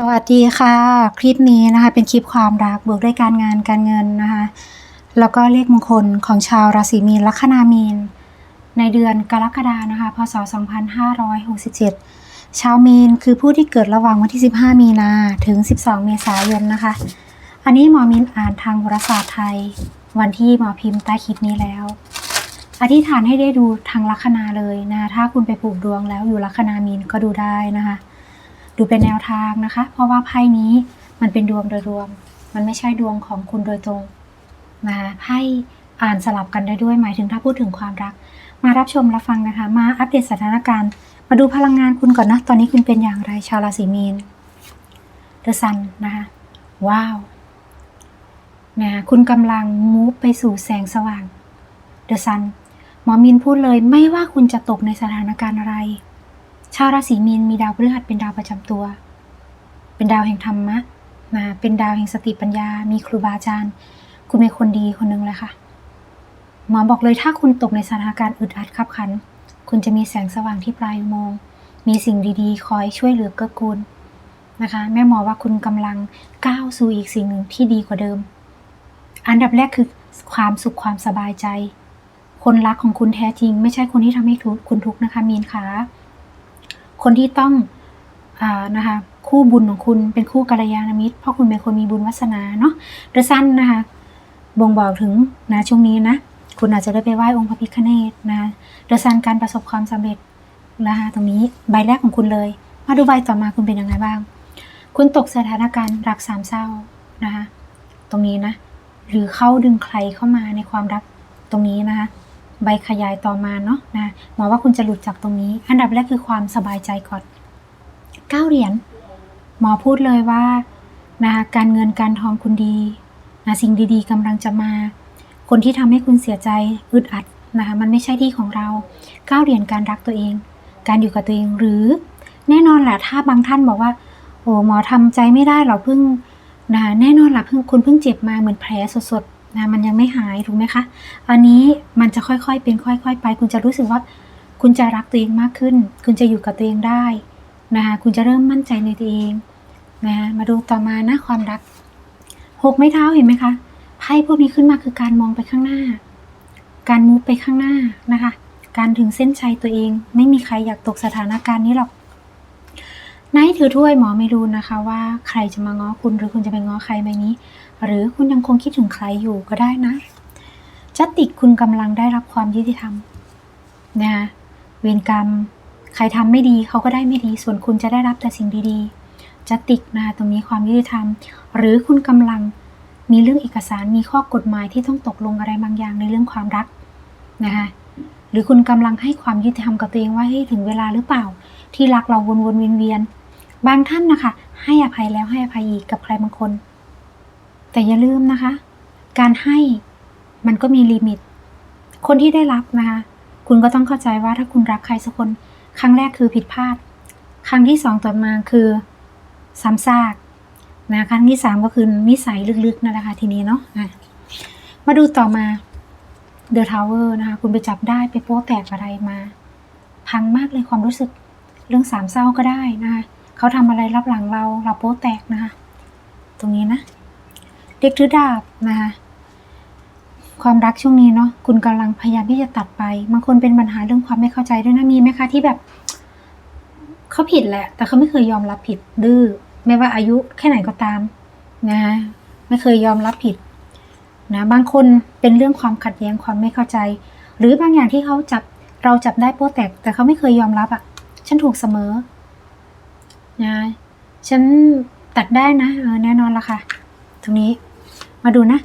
สวัสดีค่ะ คลิปนี้นะคะ เป็นคลิปความรักบวกด้วยการงานการเงินนะคะ แล้วก็เลขมงคลของชาวราศีมีนลัคนามีน ในเดือนกรกฎานะคะ พศ 2567 ชาวมีนคือผู้ที่เกิดระหว่างวันที่ 15 มีนาถึง 12 เมษายนนะคะ อันนี้หมอมินอ่านทางโหราศาสตร์ไทย วันที่หมอพิมพ์ใต้คลิปนี้แล้ว อธิษฐานให้ได้ดูทางลัคนาเลยนะคะถ้าคุณไปปลูกดวงแล้วอยู่ลัคนามีนก็ดูได้นะคะ ดูเป็นแนวทางนะคะ เพราะว่าไพ่นี้มันเป็นดวงโดยรวม มันไม่ใช่ดวงของคุณโดยตรงนะคะไพ่อ่านสลับกันได้ด้วยหมายถึงถ้าพูดถึงความรัก มารับชมรับฟังนะคะ มาอัปเดตสถานการณ์ มาดูพลังงานคุณก่อนนะ ตอนนี้คุณเป็นอย่างไรชาวราศีมีนเดอะซันนะคะว้าวนะคะคุณกำลังมูฟไปสู่แสงสว่างเดอะซันหมอมินพูดเลยไม่ว่าคุณจะตกในสถานการณ์อะไร ชาวราศีมีนมีดาวพฤหัสเป็นดาวประจำตัว เป็นดาวแห่งธรรมะนะเป็นดาวแห่งสติปัญญา มีครูบาอาจารย์ คุณเป็นคนดีคนหนึ่งเลยค่ะ หมอบอกเลยถ้าคุณตกในสถานการณ์อึดอัดขับขัน คุณจะมีแสงสว่างที่ปลายมอง มีสิ่งดีๆ คอยช่วยเหลือเกื้อกูลนะคะ แม่หมอว่าคุณกำลังก้าวสู่อีกสิ่งหนึ่งที่ดีกว่าเดิม อันดับแรกคือความสุขความสบายใจ คนรักของคุณแท้จริง ไม่ใช่คนที่ทำให้ทุกคุณทุกข์นะคะมีนคะ คนที่ต้องอ่านะคะคู่บุญของคุณเป็นคู่กัลยาณมิตรเพราะคุณเป็นคนมีบุญวาสนาเนาะเดอะซันนะคะบ่งบอกถึงนะช่วงนี้นะคุณอาจจะได้ไปไหว้องค์พระพิฆเนศนะเดอะซันการประสบความสำเร็จนะคะตรงนี้ใบแรกของคุณเลย มาดูใบต่อมาคุณเป็นยังไงบ้าง คุณตกสถานการณ์รักสามเศร้านะคะตรงนี้นะหรือเข้าดึงใครเข้ามาในความรักตรงนี้นะคะ ใบขยายต่อมาเนาะนะหมอว่าคุณจะหลุดจากตรงนี้ อันดับแรกคือความสบายใจก่อนเก้าเหรียญหมอพูดเลยว่านะคะการเงินการทองคุณดีนะสิ่งดีๆกำลังจะมา คนที่ทำให้คุณเสียใจอึดอัดนะคะมันไม่ใช่ที่ของเราเก้าเหรียญการรักตัวเอง การอยู่กับตัวเองหรือ แน่นอนแหละถ้าบางท่านบอกว่า โอ้หมอทำใจไม่ได้หรอกเพิ่งนะคะแน่นอนแหละเพิ่งคุณเพิ่งเจ็บมาเหมือนแผลสดๆ นะมันยังไม่หายถูกไหมคะ อันนี้มันจะค่อยๆเป็นค่อยๆ ไป คุณจะรู้สึกว่าคุณจะรักตัวเองมากขึ้น คุณจะอยู่กับตัวเองได้นะคะคุณจะเริ่มมั่นใจในตัวเองนะคะมาดูต่อมานะความรักหกไม้เท้าเห็นไหมคะไพ่พวกนี้ขึ้นมาคือการมองไปข้างหน้า การมูฟไปข้างหน้านะคะ การถึงเส้นชัยตัวเอง ไม่มีใครอยากตกสถานการณ์นี้หรอกนายถือถ้วยหมอไม่รู้นะคะ ว่าใครจะมาง้อคุณหรือคุณจะไปง้อใครไหมนี้ หรือคุณยังคงคิดถึงใครอยู่ก็ได้นะจัติกคุณกำลังได้รับความยุติธรรมนะคะเวรกรรม ใครทำไม่ดีเขาก็ได้ไม่ดี ส่วนคุณจะได้รับแต่สิ่งดีๆจัติกนะคะตรงนี้ความยุติธรรม หรือคุณกำลังมีเรื่องเอกสารมีข้อกฎหมายที่ต้องตกลงอะไรบางอย่างในเรื่องความรักนะคะหรือคุณกำลังให้ความยุติธรรมกับตัวเองว่าให้ยถึงเวลาหรือเปล่า ที่รักเราวนๆเวียนๆบางท่านนะคะ ให้อภัยแล้วให้อภัยอีกกับใครบางคน แต่อย่าลืมนะคะ การให้มันก็มีลิมิต คนที่ได้รับนะคะ คุณก็ต้องเข้าใจว่าถ้าคุณรักใครสักคน ครั้งแรกคือผิดพลาด ครั้งที่สองต่อมาคือซ้ำซากนะครั้งที่สามก็คือนิสัยลึกๆนั่นแหละค่ะทีนี้เนาะะมาดูต่อมา The Tower นะคะ คุณไปจับได้ไปโป๊แตกอะไรมา พังมากเลยความรู้สึกเรื่องสามเศร้าก็ได้นะคะเขาทำอะไรรับหลังเราเราโป๊แตกนะคะ ตรงนี้นะ เด็กถือดาบนะคะความรักช่วงนี้เนาะคุณกำลังพยายามที่จะตัดไปบางคนเป็นปัญหาเรื่องความไม่เข้าใจด้วยนะมีไหมคะที่แบบเขาผิดแหละ แต่เขาไม่เคยยอมรับผิดดื้อไม่ว่าอายุแค่ไหนก็ตามนะคะไม่เคยยอมรับผิดนะบางคนเป็นเรื่องความขัดแย้งความไม่เข้าใจ หรือบางอย่างที่เขาจับเราจับได้โป๊แตก แต่เขาไม่เคยยอมรับอะ่ะ ฉันถูกเสมอนะฉันตัดได้นะเออแน่นอนละค่ะ ตรงนี้ มาดูนะ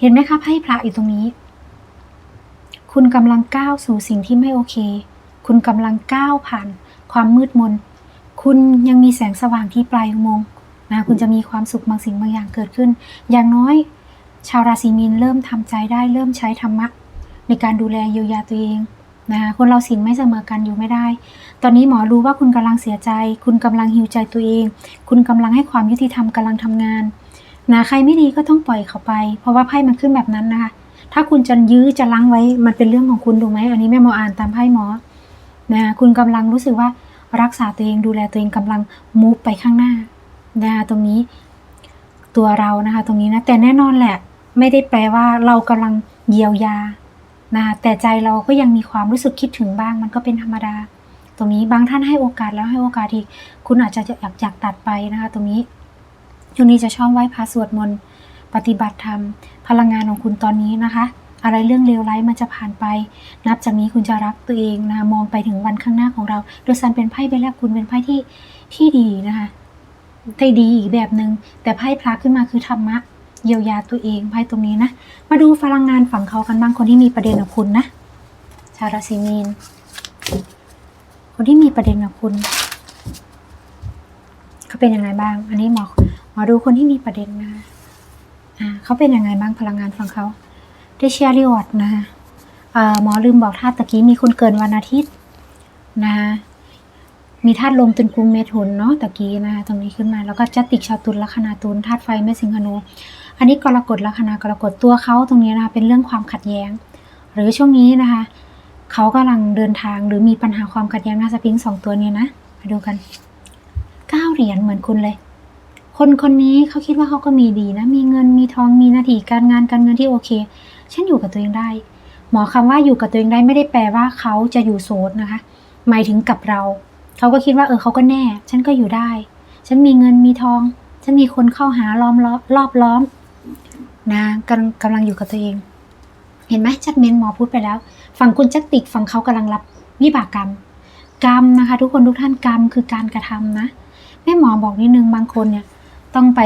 เห็นไหมคะไพ่พระอยู่ตรงนี้ คุณกำลังก้าวสู่สิ่งที่ไม่โอเค คุณกำลังก้าวผ่าน ความมืดมน คุณยังมีแสงสว่างที่ปลายอุโมงค์นะคุณจะมีความสุขบางสิ่งบางอย่างเกิดขึ้น อย่างน้อย ชาวราศีมีนเริ่มทำใจได้เริ่มใช้ธรรมะ ในการดูแลเยียวยาตัวเองนะคะคนเราสินไม่เสมอกันอยู่ไม่ได้ ตอนนี้หมอรู้ว่าคุณกำลังเสียใจ คุณกำลังหิวใจตัวเอง คุณกำลังให้ความยุติธรรมกำลังทำงาน นะใครไม่ดีก็ต้องปล่อยเขาไป เพราะว่าไพ่มันขึ้นแบบนั้นนะคะ ถ้าคุณจะยื้อจะลังไว้มันเป็นเรื่องของคุณถูกไหมอันนี้แม่หมออ่านตามไพ่หมอนะคุณกำลังรู้สึกว่ารักษาตัวเองดูแลตัวเองกำลังมูฟไปข้างหน้านะคะตรงนี้ตัวเรานะคะ ตรงนี้นะแต่แน่นอนแหละ ไม่ได้แปลว่าเรากำลังเยียวยานะแต่ใจเราก็ยังมีความรู้สึกคิดถึงบ้าง มันก็เป็นธรรมดา ตรงนี้บางท่านให้โอกาสแล้วให้โอกาสอีก คุณอาจจะอยากอยากตัดไปนะคะ ตรงนี้ ช่วงนี้จะชอบไหว้พระสวดมนต์ปฏิบัติธรรม พลังงานของคุณตอนนี้นะคะ อะไรเรื่องเลวร้ายมันจะผ่านไป นับจากนี้คุณจะรักตัวเองนะคะมองไปถึงวันข้างหน้าของเราโดยซันเป็นไพ่ใบแรกคุณเป็นไพ่ที่ที่ดีนะคะได้ดีอีกแบบหนึง่งแต่ไพ่พระขึ้นมาคือธรรมะเยียวยาตัวเองไพ่ตรงนี้นะมาดูพลังงานฝั่งเขากันบ้างคนที่มีประเด็นกับคุณนะชาราศีมีน คนที่มีประเด็นกับคุณเขาเป็นยังไงบ้าง อันนี้หมอ อดูคนที่มีประเด็นนะคะอ่าเขาเป็นยังไงบ้างพลังงานฝั่งเขาได้เชียร์ริวอดนะคะอ่าหมอลืมบอกธาตุตะกี้มีคนเกินวันอาทิตย์นะคะมีธาตุลมตุนกุมเมถุนเนาะตะกี้นะคะตรงนี้ขึ้นมาแล้วก็จัตติกชาวตุลลัคนาตุลธาตุไฟเมสิงหนูอันนี้กรกฎลัคนากรกฎตัวเขาตรงนี้นะคะเป็นเรื่องความขัดแย้ง หรือช่วงนี้นะคะเขากำลังเดินทางหรือมีปัญหาความขัดแย้งนาสปริงสองตัวนี้นะมาดูกันเก้าเหรียญเหมือนคุณเลย คนคนนี้เขาคิดว่าเขาก็มีดีนะ มีเงินมีทองมีหน้าที่การงานการเงินที่โอเค ฉันอยู่กับตัวเองได้ หมอคำว่าอยู่กับตัวเองได้ไม่ได้แปลว่าเขาจะอยู่โสดนะคะ หมายถึงกับเรา เขาก็คิดว่าเออเขาก็แน่ ฉันก็อยู่ได้ ฉันมีเงินมีทอง ฉันมีคนเข้าหาล้อมล้อรอบล้อมนะกำกำลังอยู่กับตัวเอง เห็นไหมจัดเมนหมอพูดไปแล้ว ฝั่งคุณจักติกฝั่งเขากำลังรับวิบากกรรม กรรมนะคะ ทุกคนทุกท่านกรรมคือการกระทำนะแม่หมอบอกนิดนึงบางคนเนี่ย ต้องไป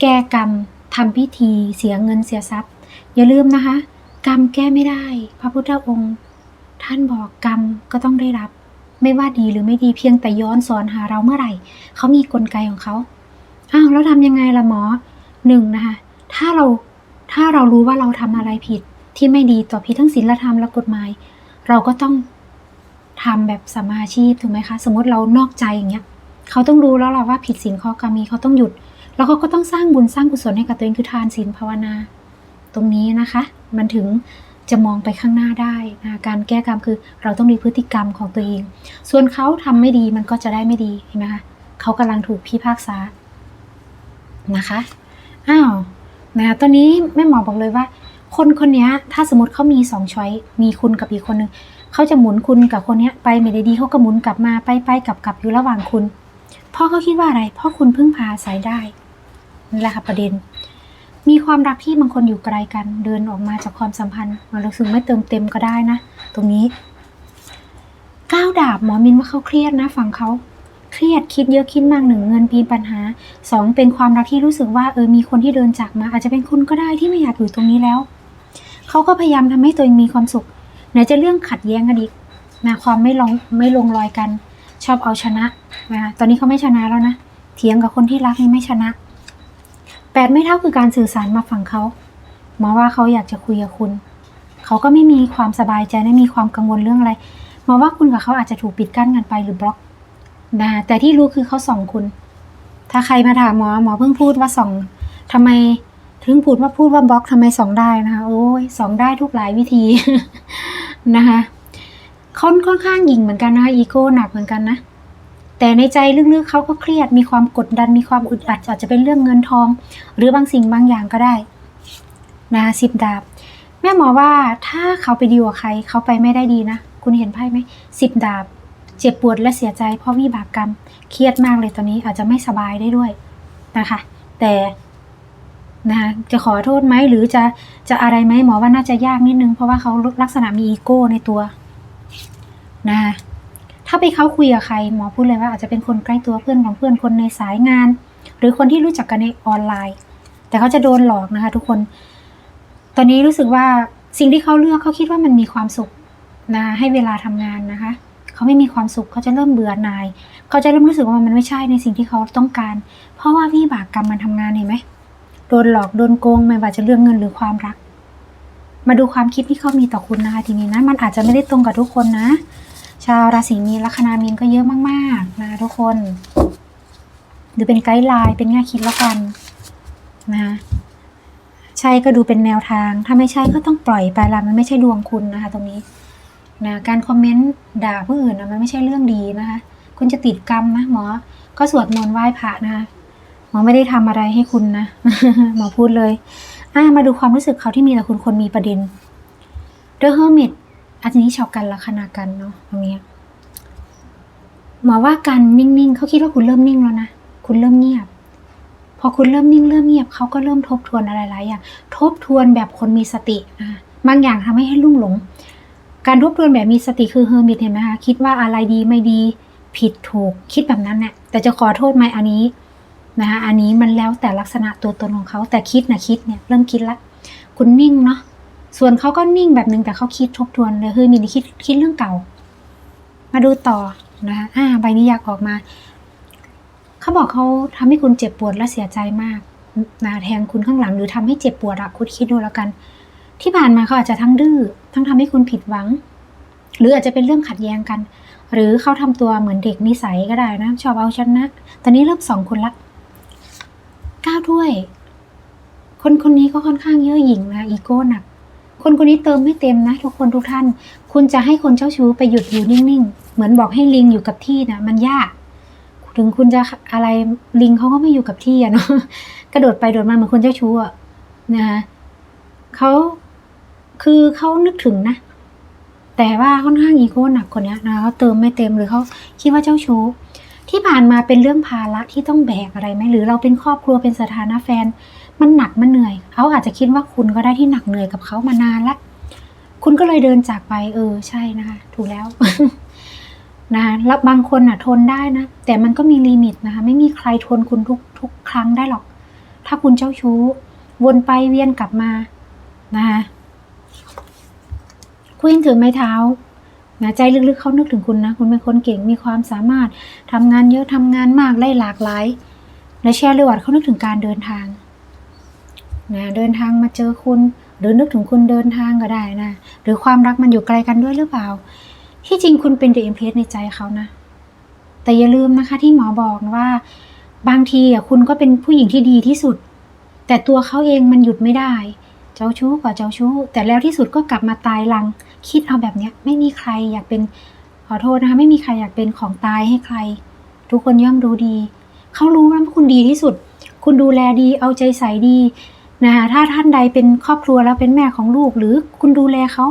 แก้กรรมทำพิธีเสียเงินเสียทรัพย์ อย่าลืมนะคะ กรรมแก้ไม่ได้ พระพุทธองค์ ท่านบอกกรรมก็ต้องได้รับ ไม่ว่าดีหรือไม่ดีเพียงแต่ย้อนสอนหาเราเมื่อไหร่เขามีกลไกของเขาอ้าวแล้วทำยังไงล่ะหมอหนึ่งนะคะถ้าเราถ้าเรารู้ว่าเราทำอะไรผิดที่ไม่ดีต่อพี่ทั้งศีลธรรมและกฎหมาย เราก็ต้องทำแบบสัมมาอาชีพถูกไหมคะ สมมติเรานอกใจอย่างเงี้ย เขาต้องรู้แล้วล่ะว่าผิดศีลข้อกรรมีเขาต้องหยุด แล้วเขาก็ต้องสร้างบุญสร้างกุศลให้กับตัวเองคือทานศีลภาวนา ตรงนี้นะคะ มันถึงจะมองไปข้างหน้าได้นะการแก้กรรมคือเราต้องมีพฤติกรรมของตัวเอง ส่วนเขาทำไม่ดีมันก็จะได้ไม่ดีเห็นไหมคะเขากำลังถูกพิพากษานะคะอ้าวนะตอนนี้แม่หมอบอกเลยว่า คนคนนี้ถ้าสมมติเขามีสองช้อยมีคุณกับอีกคนหนึ่งเขาจะหมุนคุณกับคนนี้ไปไม่ได้ดีเขาก็หมุนกลับมาไปไปกลับกลับอยู่ระหว่างคุณ พราะเขาคิดว่าอะไรพราะคุณพึ่งพาอาศัยได้นี่แหละค่ะประเด็น มีความรักที่บางคนอยู่ไกลกัน เดินออกมาจากความสัมพันธ์มันรู้สึกไม่เติมเต็มก็ได้นะ ตรงนี้ก้าวดาบหมอมินว่าเขาเครียดนะฝั่งเขาเครียดคิดเยอะคิดมากหนึ่งเงินปีปัญหาสองเป็นความรักที่รู้สึกว่าเออมีคนที่เดินจากมา อาจจะเป็นคุณก็ได้ที่ไม่อยากอยู่ตรงนี้แล้วเขาก็พยายามทำให้ตัวเองมีความสุขไหนจะเรื่องขัดแย้งกันอีกนะความไม่ลงไม่ลงรอยกัน ชอบเอาชนะนะคะตอนนี้เขาไม่ชนะแล้วนะ เถียงกับคนที่รักนี่ไม่ชนะแปดไม่เท่าคือการสื่อสารมาฝั่งเขาหมอว่าเขาอยากจะคุยกับคุณ เขาก็ไม่มีความสบายใจไม่มีความกังวลเรื่องอะไรหมอว่าคุณกับเขาอาจจะถูกปิดกั้นกันไปหรือบล็อกนะแต่ที่รู้คือเขาส่องคุณ ถ้าใครมาถามหมอหมอเพิ่งพูดว่าส่องทำไมถึงพูดว่าพูดว่าบล็อกทำไมส่องได้นะคะโอ้ยส่องได้ทุกหลายวิธีนะคะ ค่อนค่อนข้างหยิ่งเหมือนกันนะคะอีโก้หนักเหมือนกันนะ แต่ในใจลึกๆเขาก็เครียดมีความกดดันมีความอึดอัดอาจจะเป็นเรื่องเงินทอง หรือบางสิ่งบางอย่างก็ได้นะคะสิบดาบ แม่หมอว่าถ้าเขาไปดีกว่าใครเขาไปไม่ได้ดีนะ คุณเห็นไพ่ไหมสิบดาบ เจ็บปวดและเสียใจ เพราะวิบากกรรม เครียดมากเลยตอนนี้อาจจะไม่สบายได้ด้วยนะคะ แต่นะคะจะขอโทษไหมหรือจะจะอะไรไหมหมอว่าน่าจะยากนิดนึง เพราะว่าเขาลักษณะมีอีโก้ในตัว นะคะถ้าไปเขาคุยกับใครหมอพูดเลยว่าอาจจะเป็นคนใกล้ตัวเพื่อนของเพื่อนคนในสายงาน หรือคนที่รู้จักกันในออนไลน์ แต่เขาจะโดนหลอกนะคะ ทุกคน ตอนนี้รู้สึกว่าสิ่งที่เขาเลือกเขาคิดว่ามันมีความสุขนะให้เวลาทำงานนะคะ เขาไม่มีความสุขเขาจะเริ่มเบื่อหน่าย เขาจะเริ่มรู้สึกว่ามันไม่ใช่ในสิ่งที่เขาต้องการ เพราะว่าวิบากกรรมมันทำงานเห็นไหมโดนหลอกโดนโกงไม่ว่าจะเรื่องเงินหรือความรัก มาดูความคิดที่เขามีต่อคุณนะคะ ทีนี้นะ มันอาจจะไม่ได้ตรงกับทุกคนนะ ชาวราศีมีนลัคนามีนก็เยอะมากๆนะทุกคน ดูเป็นไกด์ไลน์เป็นแง่คิดแล้วกันนะใช่ก็ดูเป็นแนวทาง ถ้าไม่ใช่ก็ต้องปล่อยไปละมันไม่ใช่ดวงคุณนะคะ ตรงนี้นะการคอมเมนต์ด่าผู้อื่นนะมันไม่ใช่เรื่องดีนะคะ คุณจะติดกรรมนะหมอ ก็สวดมนต์ไหว้พระนะคะมอไม่ได้ทำอะไรให้คุณนะหมอพูดเลยอ่ามาดูความรู้สึกเขาที่มีต่อคุณคนมีประเด็น The Hermit อันนี้ชาวกันลัคนากันเนาะตรงเนี้ยหมอว่าการนิ่งๆเขาคิดว่าคุณเริ่มนิ่งแล้วนะคุณเริ่มเงียบ พอคุณเริ่มนิ่งเริ่มเงียบเขาก็เริ่มทบทวนอะไรหลายอย่างทบทวนแบบคนมีสตินะคะบางอย่างทำให้ให้ลุ่งหลง การทบทวนแบบมีสติคือเฮอร์มิตเห็นไหมคะคิดว่าอะไรดีไม่ดีผิดถูกคิดแบบนั้นเนี่ยแต่จะขอโทษไหมอันนี้นะคะอันนี้มันแล้วแต่ลักษณะตัวตนของเขาแต่คิดนะคิดเนี่ยเริ่มคิดละ คุณนิ่งเนาะ ส่วนเขาก็นิ่งแบบนึงแต่เขาคิดทบทวนเลยเฮอมิตนี่คิดคิดเรื่องเก่า มาดูต่อนะคะอ่าใบนี้อยากออกมาเขาบอกเขาทำให้คุณเจ็บปวดและเสียใจมากนะแทงคุณข้างหลังหรือทำให้เจ็บปวดอะคุณคิดดูแล้วกัน ที่ผ่านมาเขาอาจจะทั้งดื้อทั้งทำให้คุณผิดหวัง หรืออาจจะเป็นเรื่องขัดแย้งกัน หรือเขาทำตัวเหมือนเด็กนิสัยก็ได้นะชอบเอาชนะตอนนี้เริ่มสองคนละก้าวถ้วย คนคนนี้ก็ค่อนข้างเย่อหยิ่งนะอีโก้หนัก คนคนนี้เติมไม่เต็มนะ ทุกคนทุกท่าน คุณจะให้คนเจ้าชู้ไปหยุดอยู่นิ่งๆ เหมือนบอกให้ลิงอยู่กับที่นะมันยาก ถึงคุณจะอะไรลิงเขาก็ไม่อยู่กับที่อะเนาะกระโดดไปโดดมาเหมือนคนเจ้าชู้อะนะคะเขาคือเขานึกถึงนะแต่ว่าค่อนข้างอีโก้หนักคนเนี้ยนะเขาเติมไม่เต็มหรือเขาคิดว่าเจ้าชู้ที่ผ่านมาเป็นเรื่องภาระที่ต้องแบกอะไรไหมหรือเราเป็นครอบครัวเป็นสถานะแฟน มันหนักมันเหนื่อยเขาอาจจะคิดว่าคุณก็ได้ที่หนักเหนื่อยกับเขามานานละคุณก็เลยเดินจากไปเออใช่นะคะถูกแล้วนะคะแล้วบางคนอะทนได้นะ แต่มันก็มีลิมิตนะคะ ไม่มีใครทนคุณทุกทุกครั้งได้หรอก ถ้าคุณเจ้าชู้ วนไปเวียนกลับมานะคะคุณยังถือไม้เท้านะใจลึกๆเขานึกถึงคุณนะ คุณเป็นคนเก่งมีความสามารถทำงานเยอะทำงานมากได้หลากหลายและแชร์เรวัดเขานึกถึงการเดินทาง นะเดินทางมาเจอคุณ หรือนึกถึงคุณเดินทางก็ได้นะ หรือความรักมันอยู่ไกลกันด้วยหรือเปล่า ที่จริงคุณเป็นเดอะเอ็มเพสในใจเขานะ แต่อย่าลืมนะคะที่หมอบอกว่า บางทีอะคุณก็เป็นผู้หญิงที่ดีที่สุด แต่ตัวเขาเองมันหยุดไม่ได้ เจ้าชู้กว่าเจ้าชู้ แต่แล้วที่สุดก็กลับมาตายลัง คิดเอาแบบเนี้ย ไม่มีใครอยากเป็นขอโทษนะคะไม่มีใครอยากเป็นของตายให้ใคร ทุกคนย่อมรู้ดี เขารู้ว่าคุณดีที่สุด คุณดูแลดีเอาใจใส่ดี นะคะถ้าท่านใดเป็นครอบครัวแล้วเป็นแม่ของลูก หรือคุณดูแลเขา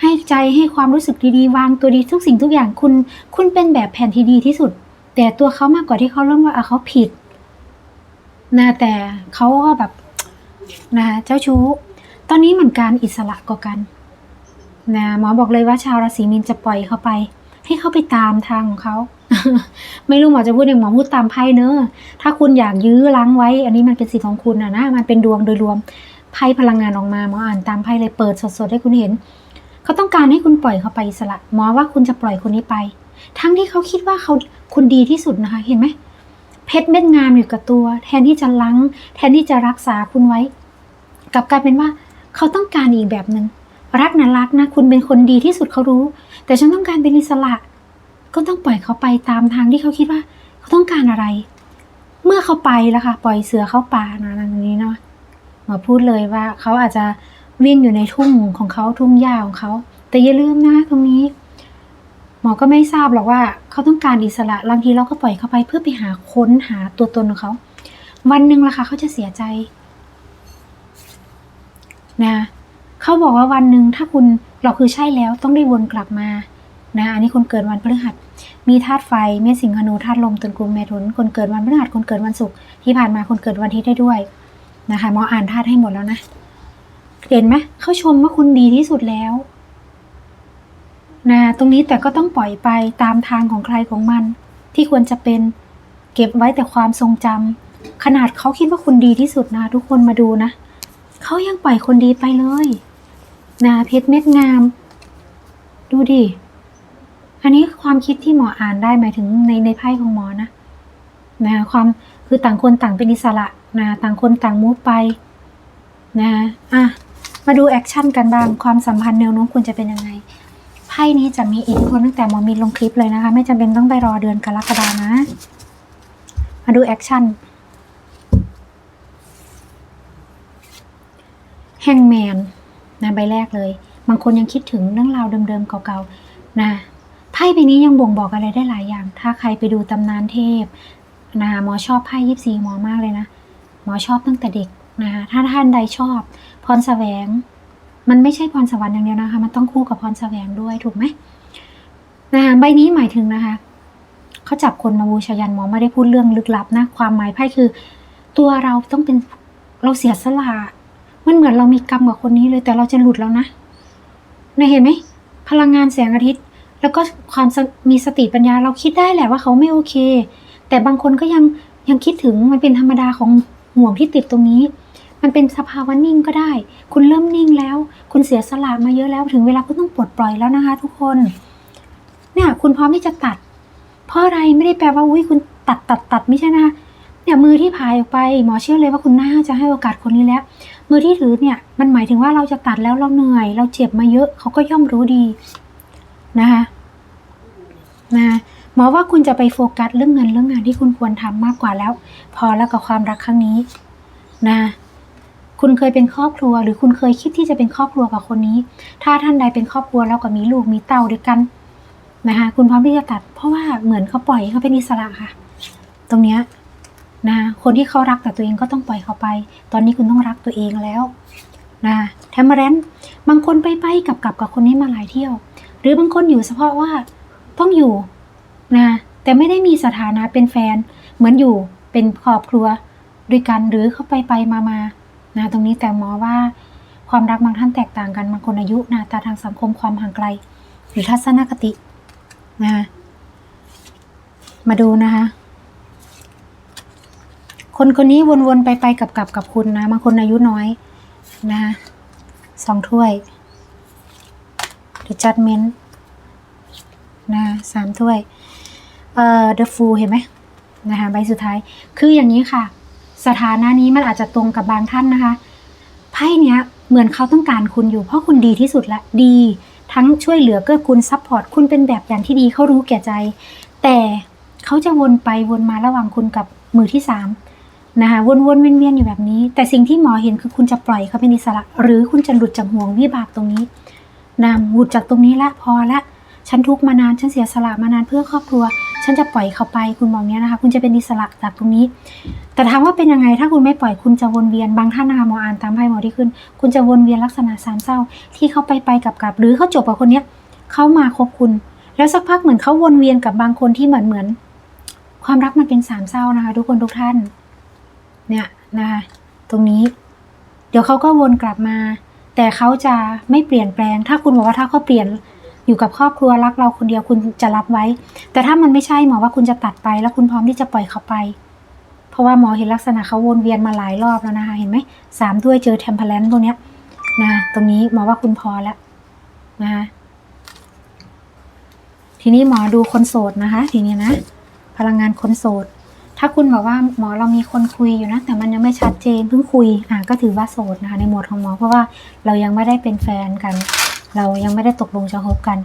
ให้ใจให้ความรู้สึกดีๆ วางตัวดีทุกสิ่งทุกอย่างคุณ คุณเป็นแบบแผนที่ดีที่สุด แต่ตัวเขามากกว่าที่เขาเริ่มว่าเขาผิดนะแต่เขาก็แบบนะเจ้าชู้ ตอนนี้เหมือนการอิสระกว่ากันนะหมอบอกเลยว่าชาวราศีมีนจะปล่อยเขาไป ให้เขาไปตามทางของเขา ไม่รู้หมอจะพูดอยังหมอพูดตามไพ่เนอะถ้าคุณอยากยื้อล้างไว้ อันนี้มันเป็นสิทธิ์ของคุณนะนะ มันเป็นดวงโดยรวมไพ่พลังงานออกมาหมออ่านตามไพ่เลยเปิดสดๆให้คุณเห็น เขาต้องการให้คุณปล่อยเขาไปอิสระหมอว่าคุณจะปล่อยคนนี้ไป ทั้งที่เขาคิดว่าเขาคุณดีที่สุดนะคะ เห็นไหมเพชรเม็ดงามอยู่กับตัว แทนที่จะลังแทนที่จะรักษาคุณไว้กลับกลายเป็นว่าเขาต้องการอีกแบบหนึ่งรักนะรักนะ คุณเป็นคนดีที่สุดเขารู้ แต่ฉันต้องการเป็นอิสระ ก็ต้องปล่อยเขาไปตามทางที่เขาคิดว่าเขาต้องการอะไร เมื่อเขาไปแล้วค่ะ ปล่อยเสือเข้าป่านะอันนี้เนาะหมอพูดเลยว่าเขาอาจจะวิ่งอยู่ในทุ่งของเขาทุ่งหญ้าของเขา แต่อย่าลืมนะตรงนี้ หมอก็ไม่ทราบหรอกว่าเขาต้องการอิสระบางทีเราก็ปล่อยเขาไปเพื่อไปหาค้นหาตัวตนของเขา วันหนึ่งล่ะค่ะเขาจะเสียใจนะเขาบอกว่าวันหนึ่งถ้าคุณเราคือใช่แล้วต้องได้วนกลับมา นะอันนี้คนเกิดวันพฤหัส มีธาตุไฟ เมษสิงหนูธาตุลมตุลกุมเมถุน คนเกิดวันพฤหัส คนเกิดวันศุกร์ที่ผ่านมาคนเกิดวันอาทิตย์ได้ด้วยนะคะหมออ่านธาตุให้หมดแล้วนะ เห็นไหมเขาชมว่าคุณดีที่สุดแล้วนะตรงนี้แต่ก็ต้องปล่อยไปตามทางของใครของมัน ที่ควรจะเป็นเก็บไว้แต่ความทรงจำขนาดเขาคิดว่าคุณดีที่สุดนะ ทุกคนมาดูนะเขายังปล่อยคนดีไปเลยนะเพชรเม็ดงาม ดูดิ อันนี้ความคิดที่หมออ่านได้หมายถึงในในไพ่ของหมอนะนะความคือต่างคนต่างเป็นอิสระนะต่างคนต่างมูฟไปนะอะมาดูแอคชั่นกันบ้าง ความสัมพันธ์แนวโน้มควรจะเป็นยังไงไพ่นี้จะมีอิทธิพลตั้งแต่หมอมีลงคลิปเลยนะคะ ไม่จำเป็นต้องไปรอเดือนกรกฎานะ มาดูแอคชั่นแฮงแมนนะใบแรกเลย บางคนยังคิดถึงเรื่องราวเดิมๆเก่าๆนะ พ่ใบนี้ยังบ่งบอกอะไรได้หลายอย่าง ถ้าใครไปดูตำนานเทพนะคะหมอชอบไพ่ยิปซีหมอมากเลยนะ หมอชอบตั้งแต่เด็กนะคะถ้าท่านใดชอบ พรแสวง มันไม่ใช่พรสวรรค์อย่างเดียวนะคะ มันต้องคู่กับพรแสวงด้วยถูกไหมนะคะใบนี้หมายถึงนะคะเขาจับคนมาบูชายันหมอไม่ได้พูดเรื่องลึกลับนะ ความหมายไพ่คือ ตัวเราต้องเป็นเราเสียสละมันเหมือนเรามีกรรมกับคนนี้เลย แต่เราจะหลุดแล้วนะนะเห็นไหมพลังงานแสงอาทิตย์ แล้วก็ความมีสติปัญญาเราคิดได้แหละว่าเขาไม่โอเค แต่บางคนก็ยังยังคิดถึงมันเป็นธรรมดาของห่วงที่ติดตรงนี้ มันเป็นสภาวะนิ่งก็ได้ คุณเริ่มนิ่งแล้ว คุณเสียสละมาเยอะแล้วถึงเวลาคุณต้องปลดปล่อยแล้วนะคะ ทุกคน เนี่ย คุณพร้อมที่จะตัด เพราะอะไรไม่ได้แปลว่าอุ้ยคุณตัดตัดตัดไม่ใช่นะเนี่ยมือที่พายออกไปหมอเชื่อเลยว่าคุณน่าจะให้โอกาสคนนี้แล้ว มือที่ถือเนี่ย มันหมายถึงว่าเราจะตัดแล้วเราเหนื่อย เราเจ็บมาเยอะเขาก็ย่อมรู้ดี นะคะนะหมอว่าคุณจะไปโฟกัสเรื่องเงินเรื่องงานที่คุณควรทำมากกว่าแล้ว พอแล้วกับความรักครั้งนี้นะคุณเคยเป็นครอบครัว หรือคุณเคยคิดที่จะเป็นครอบครัวกับคนนี้ ถ้าท่านใดเป็นครอบครัวแล้วก็มีลูกมีเต้าด้วยกันนะคะคุณพร้อมที่จะตัด เพราะว่าเหมือนเขาปล่อยเขาเป็นอิสระค่ะ ตรงเนี้ยนะคนที่เขารักแต่ตัวเองก็ต้องปล่อยเขาไป ตอนนี้คุณต้องรักตัวเองแล้วนะแทมเมรนบางคนไปไปกับกับกับคนนี้มาหลายเที่ยว หรือบางคนอยู่เฉพาะว่าต้องอยู่นะแต่ไม่ได้มีสถานะเป็นแฟน เหมือนอยู่เป็นครอบครัวด้วยกันหรือเข้าไปไปมามานะตรงนี้แต่หมอว่าความรักบางท่านแตกต่างกันบางคนอายุหน้าตาทางสังคมความห่างไกล หรือทัศนคตินะมาดูนะคะ คนคนนี้วนๆไปไปๆกลับกับคุณนะบางคนอายุน้อยนะคะสองถ้วย The Judgment นะสามถ้วย เอ่อ The Fool เห็นไหมนะคะใบสุดท้าย คืออย่างนี้ค่ะ สถานะนี้มันอาจจะตรงกับบางท่านนะคะไพ่เนี้ยเหมือนเขาต้องการคุณอยู่เพราะคุณดีที่สุดละดี ทั้งช่วยเหลือเกื้อกูลซัพพอร์ตคุณเป็นแบบอย่างที่ดีเขารู้แก่ใจ แต่เขาจะวนไปวนมาระหว่างคุณกับมือที่สามนะคะวนๆเวียนๆอยู่แบบนี้ แต่สิ่งที่หมอเห็นคือคุณจะปล่อยเขาเป็นอิสระ หรือคุณจะหลุดจากห่วงวิบากตรงนี้ นำหลุดจากตรงนี้ละพอละ ฉันทุกข์มานาน ฉันเสียสละมานานเพื่อครอบครัว ฉันจะปล่อยเขาไป คุณมองเนี้ยนะคะ คุณจะเป็นอิสระจากตรงนี้ แต่ถามว่าเป็นยังไง ถ้าคุณไม่ปล่อย คุณจะวนเวียน บางท่านนะคะหมออ่านตามไพ่หมอที่ขึ้น คุณจะวนเวียนลักษณะสามเศร้า ที่เขาไปไปกับกับ หรือเขาจบกับคนเนี้ยเขามาคบคุณ แล้วสักพักเหมือนเขาวนเวียนกับบางคนที่เหมือนเหมือน ความรักมันเป็นสามเศร้านะคะ ทุกคนทุกท่าน เนี่ยนะคะ ตรงนี้ เดี๋ยวเขาก็วนกลับมา แต่เขาจะไม่เปลี่ยนแปลง ถ้าคุณบอกว่าถ้าเขาเปลี่ยนอยู่กับครอบครัวรักเราคนเดียวคุณจะรับไว้ แต่ถ้ามันไม่ใช่หมอว่าคุณจะตัดไป แล้วคุณพร้อมที่จะปล่อยเขาไป เพราะว่าหมอเห็นลักษณะเขาวนเวียนมาหลายรอบแล้วนะคะ เห็นไหมสามถ้วยเจอเทมเพลนพวกเนี้ยนะตรงนี้หมอว่าคุณพอแล้วนะคะทีนี้หมอดูคนโสดนะคะ ทีนี้นะ พลังงานคนโสด ถ้าคุณบอกว่าหมอเรามีคนคุยอยู่นะ แต่มันยังไม่ชัดเจนเพิ่งคุยอะก็ถือว่าโสดนะคะในหมวดของหมอเพราะว่าเรายังไม่ได้เป็นแฟนกัน เรายังไม่ได้ตกลงจะคบกัน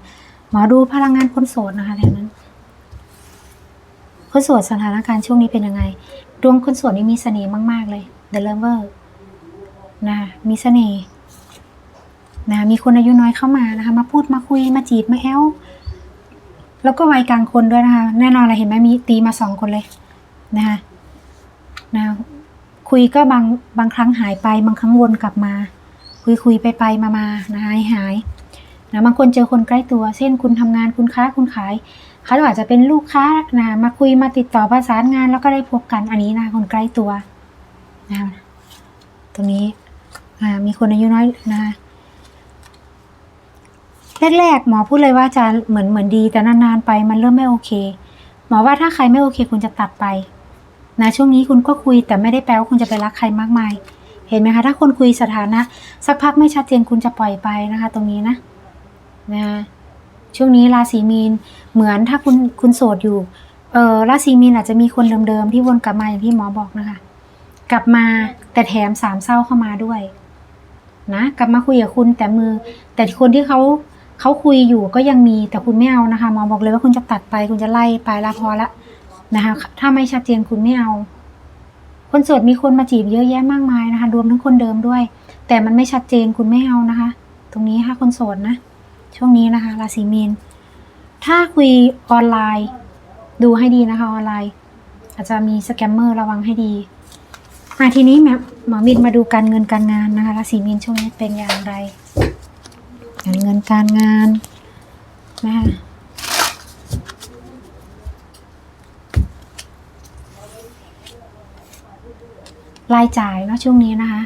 หมอดูพลังงานคนโสดนะคะแทนนั้นคนโสดสถานการณ์ช่วงนี้เป็นยังไง ดวงคนโสดนี่มีเสน่ห์มากๆเลย The Lover นะมีเสน่ห์นะมีคนอายุน้อยเข้ามานะคะ มาพูดมาคุยมาจีบมาแอลแล้วก็วัยกลางคนด้วยนะคะ แน่นอนเลยเห็นไหมมีตีมาสองคนเลย นะคะนะคุยก็บางบางครั้งหายไป บางครั้งวนกลับมา คุยคุยไปไปมามานะหายหายนะบางคนเจอคนใกล้ตัว เช่นคุณทำงานคุณค้าคุณขายเขาอาจจะเป็นลูกค้านะมาคุยมาติดต่อประสานงานแล้วก็ได้พบกันอันนี้นะคนใกล้ตัวนะตรงนี้มีคนอายุน้อยนะคะแรกๆหมอพูดเลยว่าจะเหมือนเหมือนดีแต่นานๆไปมันเริ่มไม่โอเค หมอว่าถ้าใครไม่โอเคคุณจะตัดไป นะช่วงนี้คุณก็คุยแต่ไม่ได้แปลว่าคุณจะไปรักใครมากมาย เห็นไหมคะ ถ้าคนคุยสถานะ สักพักไม่ชัดเจนคุณจะปล่อยไปนะคะ ตรงนี้นะนะช่วงนี้ราศีมีนเหมือนถ้าคุณคุณโสดอยู่เออราศีมีนอาจจะมีคนเดิมๆที่วนกลับมาอย่างที่หมอบอกนะคะ กลับมาแต่แถมสามเศร้าเข้ามาด้วย นะกลับมาคุยกับคุณแต่มือ แต่คนที่เขาเขาคุยอยู่ก็ยังมีแต่คุณไม่เอานะคะหมอบอกเลยว่าคุณจะตัดไปคุณจะไล่ไปละพอละ นะคะ ถ้าไม่ชัดเจนคุณไม่เอา คนโสดมีคนมาจีบเยอะแยะมากมายนะคะ รวมทั้งคนเดิมด้วย แต่มันไม่ชัดเจนคุณไม่เอานะคะ ตรงนี้ค่ะคนโสดนะ ช่วงนี้นะคะ ราศีมีน ถ้าคุยออนไลน์ ดูให้ดีนะคะออนไลน์ อาจจะมีสแกมเมอร์ระวังให้ดีอะทีนี้แมหมอมินมาดูการเงินการงานนะคะราศีมีนช่วงนี้เป็นอย่างไรการเงินการงานนะคะ รายจ่ายเนะช่วงนี้นะคะ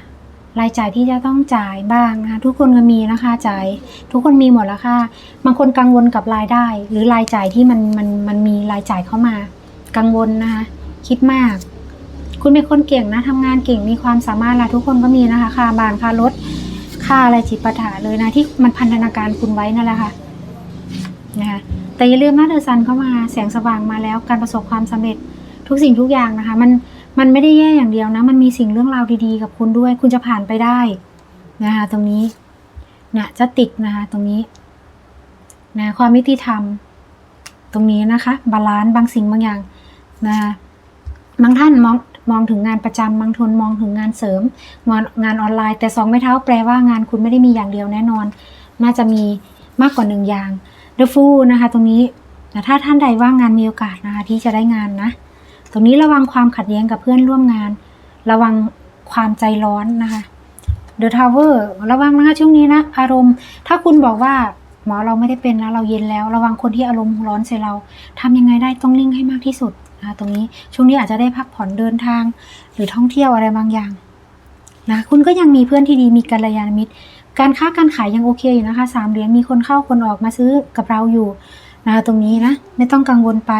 รายจ่ายที่จะต้องจ่ายบ้างนะคะทุกคนก็มีนะคะจ่ายทุกคนมีหมดแล้วค่ะ บางคนกังวลกับรายได้ หรือรายจ่ายที่มันมันมันมีรายจ่ายเข้ามา กังวลนะคะ คิดมาก คุณเป็นคนเก่งนะทำงานเก่งมีความสามารถละทุกคนก็มีนะคะค่าบ้านค่ารถค่าอะไรจิปาถะเลยนะที่มันพันธนาการคุณไว้นั่นแหละค่ะนะคะแต่อย่าลืมนะเดอะซันเข้ามาแสงสว่างมาแล้วการประสบความสำเร็จทุกสิ่งทุกอย่างนะคะ มัน มันไม่ได้แย่อย่างเดียวนะ มันมีสิ่งเรื่องราวดีๆ กับคุณด้วย คุณจะผ่านไปได้นะคะตรงนี้นี่ยจะติดนะคะตรงนี้นะความยุติธรรม ตรงนี้นะคะ บาลานซ์บางสิ่งบางอย่างนะคะบางท่านมองมองถึงงานประจำบางทนมองถึงงานเสริม งานงานออนไลน์ แต่สองไม้เท้าแปลว่างานคุณไม่ได้มีอย่างเดียวแน่นอน น่าจะมีมากกว่าหนึ่งอย่างเดฟูนะคะ ตรงนี้แต่ถ้าท่านใดว่างงานมีโอกาสนะคะที่จะได้งานนะ ตรงนี้ระวังความขัดแย้งกับเพื่อนร่วมงาน ระวังความใจร้อนนะคะเดอะทาวเวอร์ระวังนะคะช่วงนี้นะอารมณ์ ถ้าคุณบอกว่าหมอเราไม่ได้เป็นนะเราเย็นแล้ว ระวังคนที่อารมณ์ร้อนใส่เราทำยังไงได้ต้องนิ่งให้มากที่สุดนะคะตรงนี้ช่วงนี้อาจจะได้พักผ่อนเดินทาง หรือท่องเที่ยวอะไรบางอย่างนะคุณก็ยังมีเพื่อนที่ดีมีกัลยาณมิตร การค้าการขายยังโอเคอยู่นะคะสามเหรียญมีคนเข้าคนออกมาซื้อกับเราอยู่นะคะตรงนี้นะไม่ต้องกังวลไป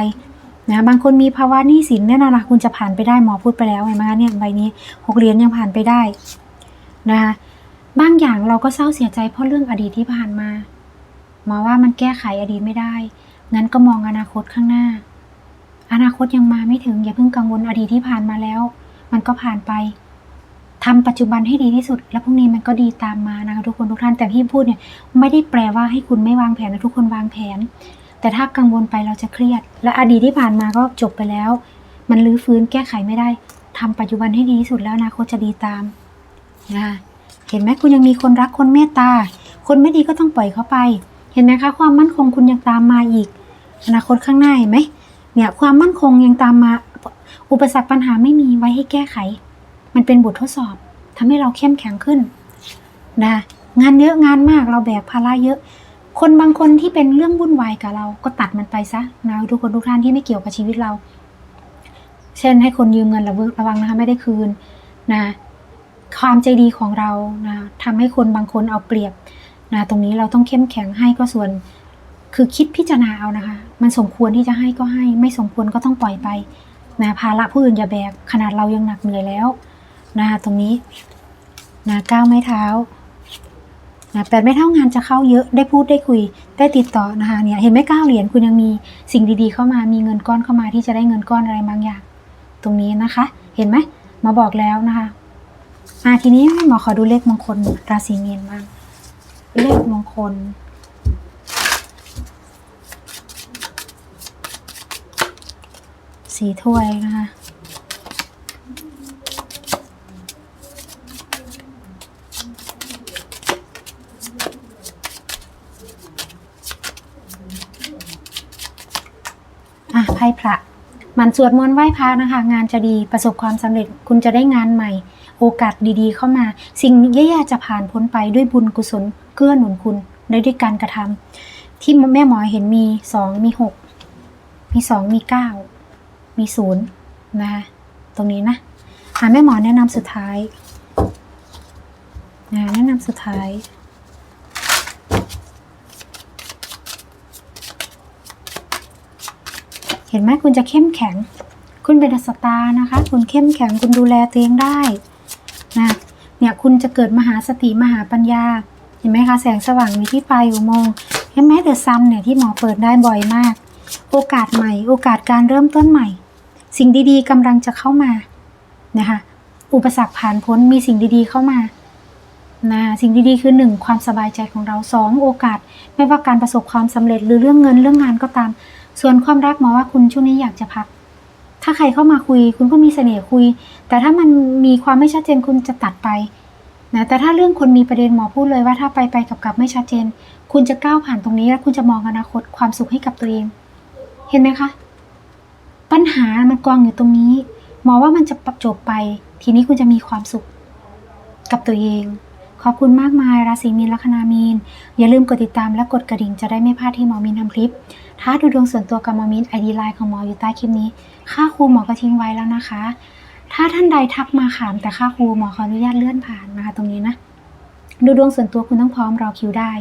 นะบางคนมีภาวะหนี้สินแน่นอนละคุณจะผ่านไปได้หมอพูดไปแล้วเห็นไหมคะเนี่ยใบนี้หกเหรียญยังผ่านไปได้นะคะบางอย่างเราก็เศร้าเสียใจเพราะเรื่องอดีตที่ผ่านมาหมอว่ามันแก้ไขอดีตไม่ได้งั้นก็มองอนาคตข้างหน้า อนาคตยังมาไม่ถึงอย่าเพิ่งกังวลอดีตที่ผ่านมาแล้ว มันก็ผ่านไปทำปัจจุบันให้ดีที่สุด แล้วพรุ่งนี้มันก็ดีตามมานะคะทุกคนทุกท่านแต่พี่พูดเนี่ยไม่ได้แปลว่าให้คุณไม่วางแผนนะทุกคนวางแผน แต่ถ้ากังวลไปเราจะเครียด และอดีตที่ผ่านมาก็จบไปแล้ว มันลื้อฟื้นแก้ไขไม่ได้ทำปัจจุบันให้ดีที่สุดแล้วอนาคตจะดีตามนะเห็นไหมคุณยังมีคนรักคนเมตตา คนไม่ดีก็ต้องปล่อยเขาไป เห็นไหมคะ ความมั่นคงคุณยังตามมาอีก อนาคตข้างหน้าเห็นไหมเนี่ยความมั่นคงยังตามมา อุปสรรคปัญหาไม่มีไว้ให้แก้ไข มันเป็นบททดสอบทำให้เราเข้มแข็งขึ้นนะงานเยอะงานมากเราแบกภาระเยอะ คนบางคนที่เป็นเรื่องวุ่นวายกับเราก็ตัดมันไปซะนะทุกคนทุกท่านที่ไม่เกี่ยวกับชีวิตเรา เช่นให้คนยืมเงินระระวังนะคะไม่ได้คืนนะความใจดีของเรานะทำให้คนบางคนเอาเปรียบนะตรงนี้เราต้องเข้มแข็งให้ก็ส่วน คือคิดพิจารณาเอานะคะ มันสมควรที่จะให้ก็ให้ ไม่สมควรก็ต้องปล่อยไปนะภาระผู้อื่นอย่าแบกขนาดเรายังหนักเหนื่อยแล้วนะคะตรงนี้นะก้าวไม้เท้า นะแปดไม้เท้างานจะเข้าเยอะได้พูดได้คุยได้ติดต่อนะคะเนี่ยเห็นไหมก้าวเหรียญคุณยังมีสิ่งดีๆเข้ามามีเงินก้อนเข้ามาที่จะได้เงินก้อนอะไรบางอย่าง ตรงนี้นะคะ เห็นไหมมาบอกแล้วนะคะอ่าทีนี้หมอขอดูเลขมงคลราศีมีนบ้างเลขมงคลสีถ้วยนะคะไพ่พระห มันสวดมนต์ไหว้พระนะคะ งานจะดีประสบความสำเร็จคุณจะได้งานใหม่ โอกาสดีๆ เข้ามา สิ่งแย่ๆจะผ่านพ้นไปด้วยบุญกุศลเกื้อหนุนคุณได้ด้วยการกระทำที่แม่หมอเห็นมีสองมีหกมีสองมีเก้ามีศูนย์นะคะตรงนี้นะหาแม่หมอแนะนำสุดท้ายนะแนะนำสุดท้าย เห็นไหมคุณจะเข้มแข็ง คุณเป็นสตาร์นะคะ คุณเข้มแข็งคุณดูแลตัวเองได้นะเนี่ยคุณจะเกิดมหาสติมหาปัญญา เห็นไหมคะ แสงสว่างมีที่ปลายอุโมงค์เห็นไหมเดอะซันเนี่ยที่หมอเปิดได้บ่อยมาก โอกาสใหม่ โอกาสการเริ่มต้นใหม่ สิ่งดีๆกำลังจะเข้ามานะคะอุปสรรคผ่านพ้นมีสิ่งดีๆเข้ามานะสิ่งดีๆคือหนึ่งความสบายใจของเราสองโอกาส ไม่ว่าการประสบความสำเร็จหรือเรื่องเงินเรื่องงานก็ตาม ส่วนความรักหมอว่าคุณช่วงนี้อยากจะพัก ถ้าใครเข้ามาคุย คุณก็มีเสน่ห์คุย แต่ถ้ามันมีความไม่ชัดเจนคุณจะตัดไปนะแต่ถ้าเรื่องคนมีประเด็นหมอพูดเลยว่าถ้าไปไปกับกับไม่ชัดเจน คุณจะก้าวผ่านตรงนี้แล้วคุณจะมองอนาคตความสุขให้กับตัวเอง เห็นไหมคะ ปัญหามันกองอยู่ตรงนี้ หมอว่ามันจะจบไป ทีนี้คุณจะมีความสุขกับตัวเองขอบคุณมากมายราศีมีนลัคนามีน อย่าลืมกดติดตามและกดกระดิ่งจะได้ไม่พลาดที่หมอมีนทำคลิป ถ้าดูดวงส่วนตัวกับหมอมีนไอดีไลน์ของหมออยู่ใต้คลิปนี้ ค่าครูหมอก็ทิ้งไว้แล้วนะคะ ถ้าท่านใดทักมาขามแต่ค่าครูหมอขออนุญาตเลื่อนผ่านนะคะตรงนี้นะ ดูดวงส่วนตัวคุณต้องพร้อมรอคิวได้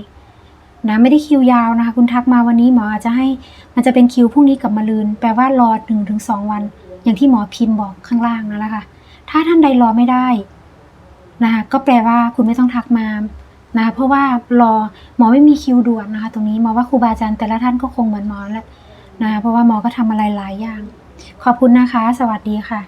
นะไม่ได้คิวยาวนะคะ คุณทักมาวันนี้หมออาจจะให้มันจะเป็นคิวพรุ่งนี้กับมะรืน แปลว่ารอหนึ่งถึงสองวัน อย่างที่หมอพิมพ์บอกข้างล่างนั่นแหละค่ะถ้าท่านใดรอไม่ได้นะคะก็แปลว่าคุณไม่ต้องทักมา นะคะเพราะว่ารอหมอไม่มีคิวด่วนนะคะ ตรงนี้หมอว่าครูบาอาจารย์แต่ละท่านก็คงเหมือนหมอแหละนะคะเพราะว่าหมอก็ทำอะไรหลายอย่าง ขอบคุณนะคะ สวัสดีค่ะ